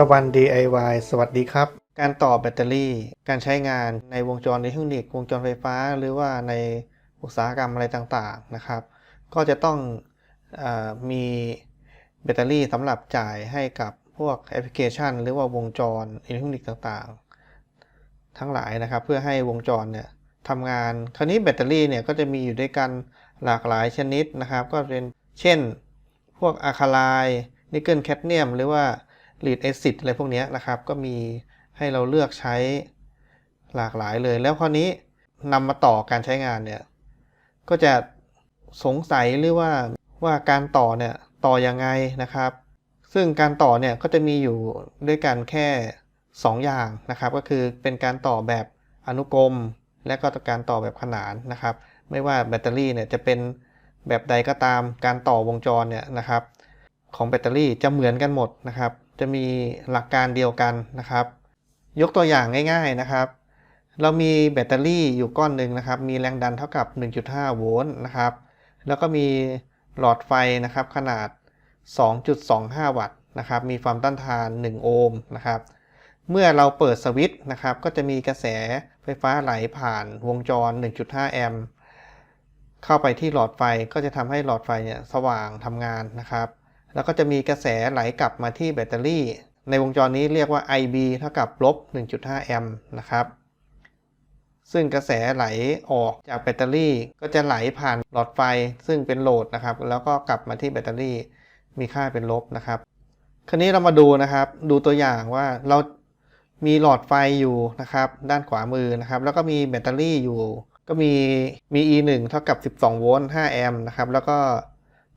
ตะวัน DIY สวัสดีครับ การต่อแบตเตอรี่ การใช้งานในวงจรอิเล็กทรอนิกส์วงจรไฟฟ้า หรือว่าในอุตสาหกรรมอะไรต่างๆนะครับ ก็จะต้องอมีแบตเตอรี่สำหรับจ่ายให้กับพวกแอปพลิเคชัน หรือว่าวงจรอิเล็กทรอนิกส์ต่างๆ ทั้งหลายนะครับ เพื่อให้วงจรเนี่ยทำงาน คราวนี้แบตเตอรี่เนี่ยก็จะมีอยู่ด้วยกันหลากหลายชนิดนะครับ ก็เป็นเช่น พวกอะคาไลน์นิกเกิลแคดเนียมหรือว่า ลีดแอซิดอะไรพวกนี้นะครับ ก็มีให้เราเลือกใช้หลากหลายเลย แล้วคราวนี้นำมาต่อการใช้งานเนี่ย ก็จะสงสัยหรือว่าว่าการต่อเนี่ยต่อยังไงนะครับ ซึ่งการต่อเนี่ยก็จะมีอยู่ด้วยกันแค่ 2 อย่างนะครับ ก็คือเป็นการต่อแบบอนุกรม และก็การต่อแบบขนานนะครับ ไม่ว่าแบตเตอรี่เนี่ยจะเป็นแบบใดก็ตามการต่อวงจรเนี่ยนะครับ ของแบตเตอรี่จะเหมือนกันหมดนะครับ จะมีหลักการเดียวกันนะครับ ยกตัวอย่างง่ายๆนะครับ เรามีแบตเตอรี่อยู่ก้อนหนึ่งนะครับ มีแรงดันเท่ากับ 1.5 โวลต์นะครับ แล้วก็มีหลอดไฟนะครับขนาด 2.25 วัตต์นะครับ มีความต้านทาน 1 โอห์มนะครับ เมื่อเราเปิดสวิตช์นะครับ ก็จะมีกระแสไฟฟ้าไหลผ่านวงจร 1.5 แอมป์เข้าไปที่หลอดไฟก็จะทำให้หลอดไฟเนี่ยสว่างทำงานนะครับ แล้วก็จะมีกระแสไหลกลับมาที่แบตเตอรี่ ในวงจรนี้เรียกว่า IB เท่ากับลบ 1.5 แอมป์นะครับซึ่งกระแสไหลออกจากแบตเตอรี่ ก็จะไหลผ่านหลอดไฟซึ่งเป็นโหลดนะครับ แล้วก็กลับมาที่แบตเตอรี่มีค่าเป็นลบนะครับ คราวนี้เรามาดูนะครับ ดูตัวอย่างว่าเรามีหลอดไฟอยู่นะครับ ด้านขวามือนะครับ แล้วก็มีแบตเตอรี่อยู่ ก็มีมี E 1เท่ากับ 12 โวลต์ 5 แอมป์นะครับ แล้วก็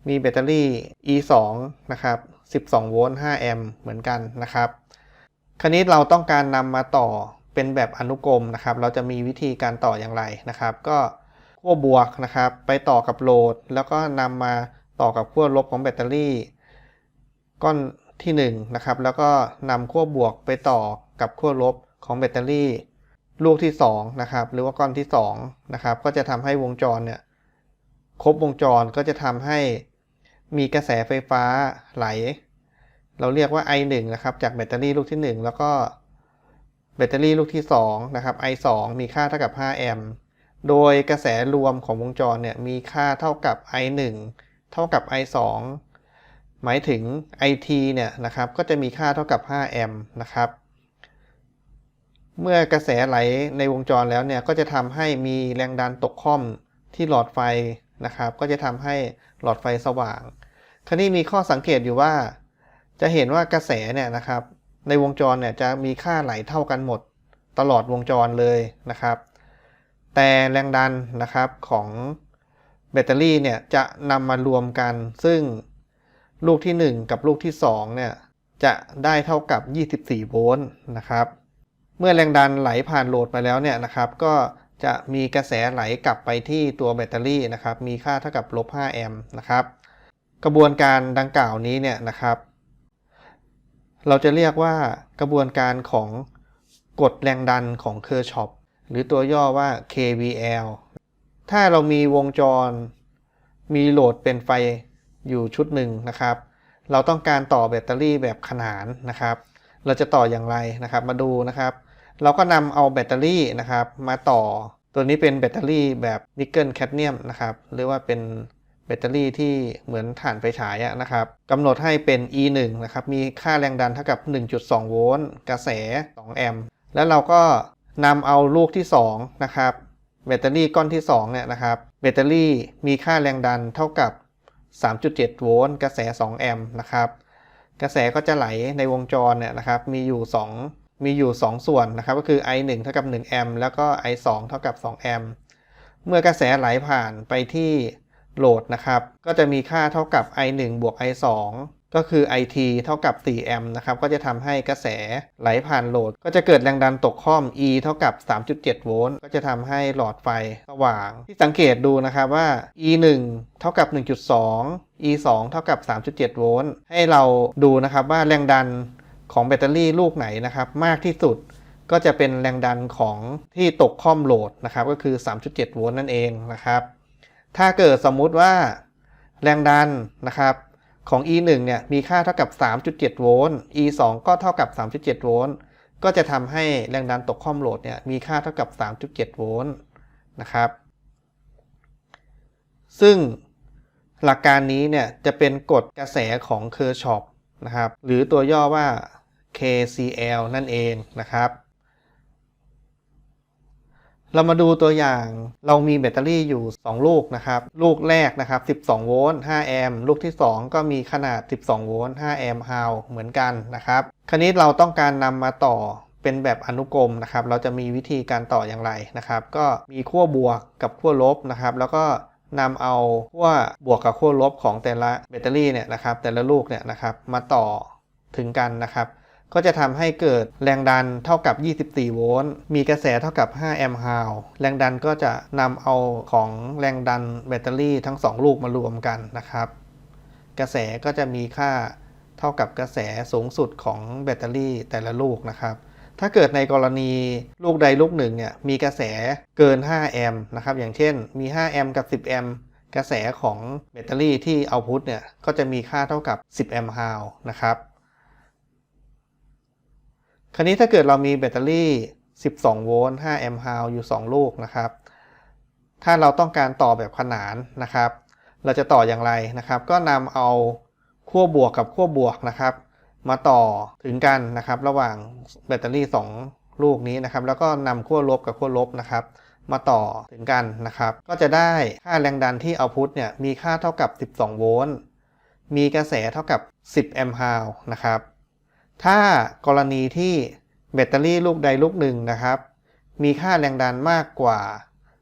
มีแบตเตอรี่ E 2 นะครับ 12 โวลต์ 5 แอมป์เหมือนกันนะครับ คราวนี้เราต้องการนำมาต่อเป็นแบบอนุกรมนะครับ เราจะมีวิธีการต่ออย่างไรนะครับ ก็ขั้วบวกนะครับ ไปต่อกับโหลด แล้วก็นำมาต่อกับขั้วลบของแบตเตอรี่ ก้อนที่ 1 นะครับ แล้วก็นำขั้วบวกไปต่อกับขั้วลบของแบตเตอรี่ ลูกที่ 2 นะครับ หรือว่าก้อนที่2นะครับ ก็จะทำให้วงจรเนี่ยครบวงจรก็จะทำให้ มีกระแสไฟฟ้าไหล เราเรียกว่า I1 นะครับ จากแบตเตอรี่ลูกที่ 1 แล้วก็แบตเตอรี่ลูกที่ 2 นะครับ I2 มีค่าเท่ากับ 5 แอมป์โดยกระแสรวมของวงจรเนี่ยมีค่าเท่ากับ I1 เท่ากับ I2 หมายถึง IT เนี่ยนะครับก็จะมีค่าเท่ากับ 5 แอมป์นะครับ เมื่อกระแสไหลในวงจรแล้วเนี่ยก็จะทำให้มีแรงดันตกค่อมที่หลอดไฟ นะครับ ก็จะทำให้หลอดไฟสว่าง คราวนี้มีข้อสังเกตอยู่ว่า จะเห็นว่ากระแสเนี่ยนะครับ ในวงจรเนี่ยจะมีค่าไหลเท่ากันหมด ตลอดวงจรเลยนะครับ แต่แรงดันนะครับของแบตเตอรี่เนี่ยจะนำมารวมกัน ซึ่งลูกที่ 1 กับลูกที่2เนี่ยจะได้เท่ากับ 24 โวลต์นะครับ เมื่อแรงดันไหลผ่านโหลดไปแล้วเนี่ยนะครับ ก็ จะมีกระแสไหลกลับไปที่ตัวแบตเตอรี่นะครับ มีค่าเท่ากับลบ5แอมป์นะครับ กระบวนการดังกล่าวนี้เนี่ยนะครับ เราจะเรียกว่ากระบวนการของกฎแรงดันของเคอร์ชอปหรือตัวย่อว่า KVL ถ้าเรามีวงจร มีโหลดเป็นไฟอยู่ชุดหนึ่งนะครับ เราต้องการต่อแบตเตอรี่แบบขนานนะครับ เราจะต่ออย่างไรนะครับ มาดูนะครับ เราก็นำเอาแบตเตอรี่นะครับมาต่อ ตัวนี้เป็นแบตเตอรี่แบบนิกเกิลแคดเนียมนะครับหรือว่าเป็นแบตเตอรี่ที่เหมือนถ่านไฟฉายนะครับกำหนดให้เป็น E 1 นะครับ มีค่าแรงดันเท่ากับ 1.2 โวลต์ กระแส 2 แอมป์ แล้วเราก็นำเอาลูกที่ 2 นะครับ แบตเตอรี่ก้อนที่ 2 เนี่ยนะครับ แบตเตอรี่มีค่าแรงดันเท่ากับ 3.7 โวลต์ กระแส 2 แอมป์นะครับ กระแสก็จะไหลในวงจรเนี่ยนะครับ มีอยู่ 2 มีอยู่ 2 ส่วนนะครับก็คือ I1 เท่ากับ1แอมป์แล้วก็ I2 เท่ากับ2แอมป์เมื่อกระแสไหลผ่านไปที่โหลดนะครับ ก็จะมีค่าเท่ากับ I1 บวก I2 ก็คือ IT เท่ากับ4แอมป์นะครับ ก็จะทำให้กระแสไหลผ่านโหลด ก็จะเกิดแรงดันตกข้อม E เท่ากับ 3.7 โวลต์ ก็จะทำให้หลอดไฟสว่าง ที่สังเกตดูนะครับว่า E 1เท่ากับ 1.2 E 2เท่ากับ 3.7 โวลต์ ให้เราดูนะครับว่าแรงดัน ของแบตเตอรี่ลูกไหนนะครับ มากที่สุดก็จะเป็นแรงดันของที่ตกข้อมโหลดนะครับ ก็คือ 3.7 โวลต์นั่นเองนะครับ ถ้าเกิดสมมุติว่าแรงดันนะครับของ E1 เนี่ยมีค่าเท่ากับ 3.7 โวลต์ E2 ก็เท่ากับ 3.7 โวลต์ ก็จะทำให้แรงดันตกข้อมโหลดเนี่ยมีค่าเท่ากับ 3.7 โวลต์นะครับ ซึ่งหลักการนี้เนี่ยจะเป็นกฎกระแสของเคอร์ชอปนะครับ หรือตัวย่อว่า KCL นั่นเองนะครับ เรามาดูตัวอย่างเรามีแบตเตอรี่อยู่ 2 ลูกนะครับ ลูกแรกนะครับ 12 โวลต์ 5 แอมป์ ลูกที่ 2 ก็มีขนาด 12 โวลต์ 5 แอมป์ฮาวเหมือนกันนะครับ คราวนี้เราต้องการนำมาต่อเป็นแบบอนุกรมนะครับ เราจะมีวิธีการต่ออย่างไรนะครับ ก็มีขั้วบวกกับขั้วลบนะครับ แล้วก็นำเอาขั้วบวกกับขั้วลบของแต่ละแบตเตอรี่เนี่ยนะครับ แต่ละลูกเนี่ยนะครับมาต่อถึงกันนะครับ ก็จะทำให้เกิดแรงดันเท่ากับ 24 โวลต์ มีกระแสเท่ากับ 5 แอมป์ฮาวแรงดันก็จะนำเอาของแรงดันแบตเตอรี่ทั้ง 2 ลูกมารวมกันนะครับ กระแสก็จะมีค่าเท่ากับกระแสสูงสุดของแบตเตอรี่แต่ละลูกนะครับ ถ้าเกิดในกรณีลูกใดลูกหนึ่งเนี่ยมีกระแสเกิน 5 แอมป์นะครับ อย่างเช่นมี 5 แอมป์กับ 10 แอมป์กระแสของแบตเตอรี่ที่เอาพุทเนี่ยก็จะมีค่าเท่ากับ 10 แอมป์ฮาวนะครับ คราวนี้ถ้าเกิดเรามีแบตเตอรี่ 12 โวลต์ 5 แอมป์ฮาวอยู่ 2 ลูกนะครับ ถ้าเราต้องการต่อแบบขนานนะครับ เราจะต่ออย่างไรนะครับ ก็นำเอาขั้วบวกกับขั้วบวกนะครับ มาต่อถึงกันนะครับ ระหว่างแบตเตอรี่ 2 ลูกนี้นะครับ แล้วก็นำขั้วลบกับขั้วลบนะครับ มาต่อถึงกันนะครับ ก็จะได้ค่าแรงดันที่เอาพุทเนี่ยมีค่าเท่ากับ 12 โวลต์ มีกระแสเท่ากับ 10 แอมป์ฮาวนะครับ ถ้ากรณีที่แบตเตอรี่ลูกใดลูกหนึ่งนะครับ มีค่าแรงดันมากกว่า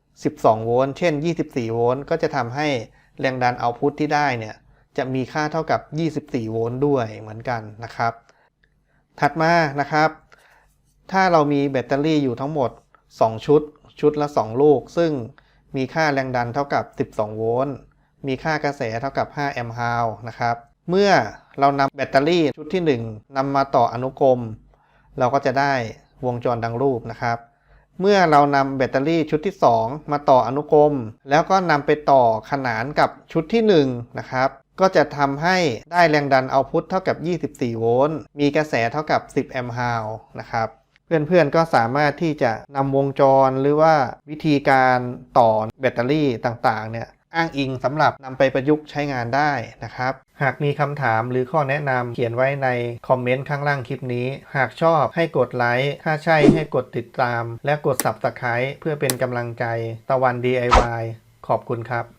12 โวลต์ เช่น 24 โวลต์ ก็จะทำให้แรงดันเอาพุทที่ได้เนี่ย จะมีค่าเท่ากับ 24 โวลต์ด้วยเหมือนกันนะครับ ถัดมานะครับ ถ้าเรามีแบตเตอรี่อยู่ทั้งหมด 2 ชุด ชุดละ 2 ลูก ซึ่งมีค่าแรงดันเท่ากับ 12 โวลต์ มีค่ากระแสเท่ากับ 5 แอมป์ฮาวนะครับ เมื่อเรานำแบตเตอรี่ชุดที่ 1นำมาต่ออนุกรม เราก็จะได้วงจรดังรูปนะครับ เมื่อเรานำแบตเตอรี่ชุดที่ 2 มาต่ออนุกรม แล้วก็นำไปต่อขนานกับชุดที่ 1 นะครับ ก็จะทำให้ได้แรงดันเอาพุทเท่ากับ 24 โวลต์ มีกระแสเท่ากับ 10 แอมป์ฮาวนะครับเพื่อนๆ ก็สามารถที่จะนำวงจรหรือว่าวิธีการต่อแบตเตอรี่ต่างๆ เนี่ย อ้างอิงสำหรับนำไปประยุกต์ใช้งานได้นะครับ หากมีคำถามหรือข้อแนะนำเขียนไว้ในคอมเมนต์ข้างล่างคลิปนี้ หากชอบให้กดไลค์ถ้าใช่ให้กดติดตาม และกด Subscribe เพื่อเป็นกำลังใจตะวัน DIY ขอบคุณครับ